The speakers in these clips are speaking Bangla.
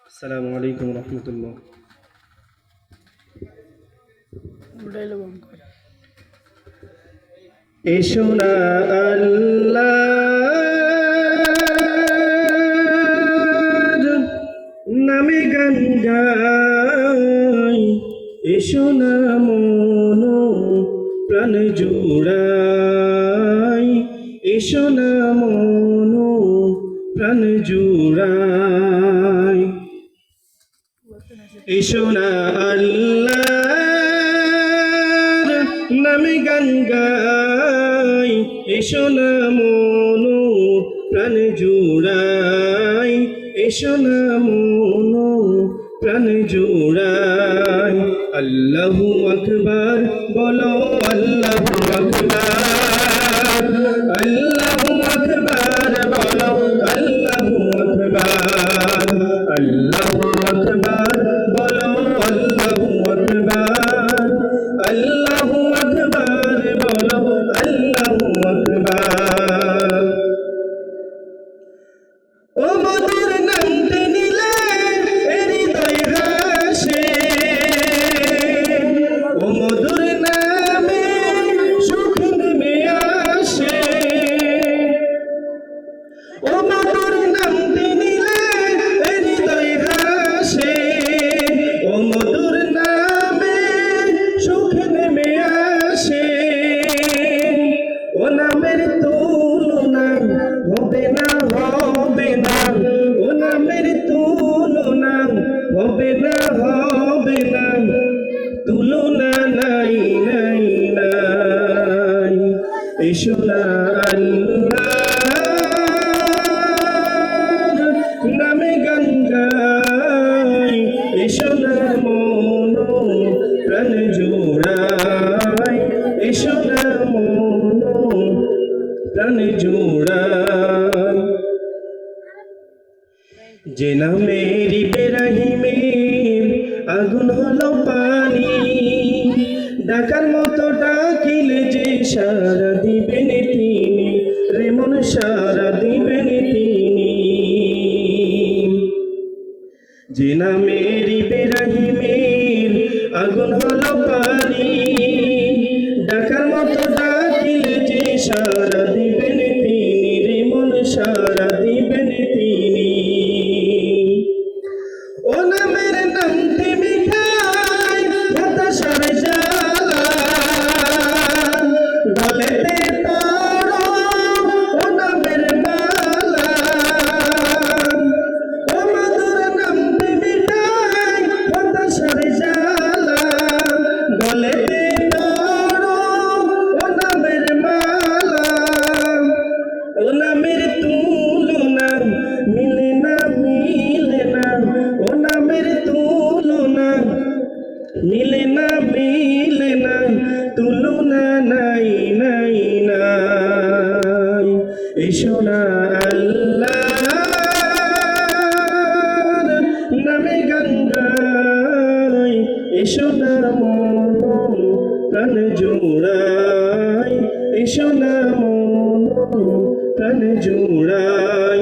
আসসালামু আলাইকুম রহমতুল্লাহ এসো না আল্লাহ নামে গান গাই এসো না মন প্রাণ জুড়াই এসো না মন প্রাণ জুড়াই। এসো না আল্লাহ নামে গান গাই। এসো না মন প্রাণ জুড়াই। এসো না মন প্রাণ জুড়াই। আল্লাহু আকবার বলো আল্লাহু আকবার। আল্লাহু হবে না হবে না। ও নামের তুলনা, হবে না হবে না। তুলনা নাই নাই নাই। এসো নামে গঙ্গাই এসো না, মন প্রাণ জোড়াই। এসো মন জোড়াই। যে নামেরি বেরাহিমের আগুন হলো পানি। ডাকার মতো ডাকিলে যে সারা দিবেন তিনি রেমন সারা দিবেন তিনি। যে নামেরি বেরাহিমের আগুন হলো তুলনা নাই নাই নাই। এসো না আল্লাহ নামে গঙ্গাই এসো না মন প্রাণ জোড়াই। এসো না মন প্রাণ জোড়াই।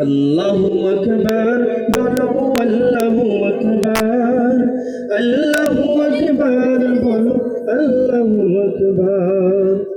আল্লাহু আকবার, বলো আল্লাহু আকবার। আল্লাহু আল্লাহু আকবার।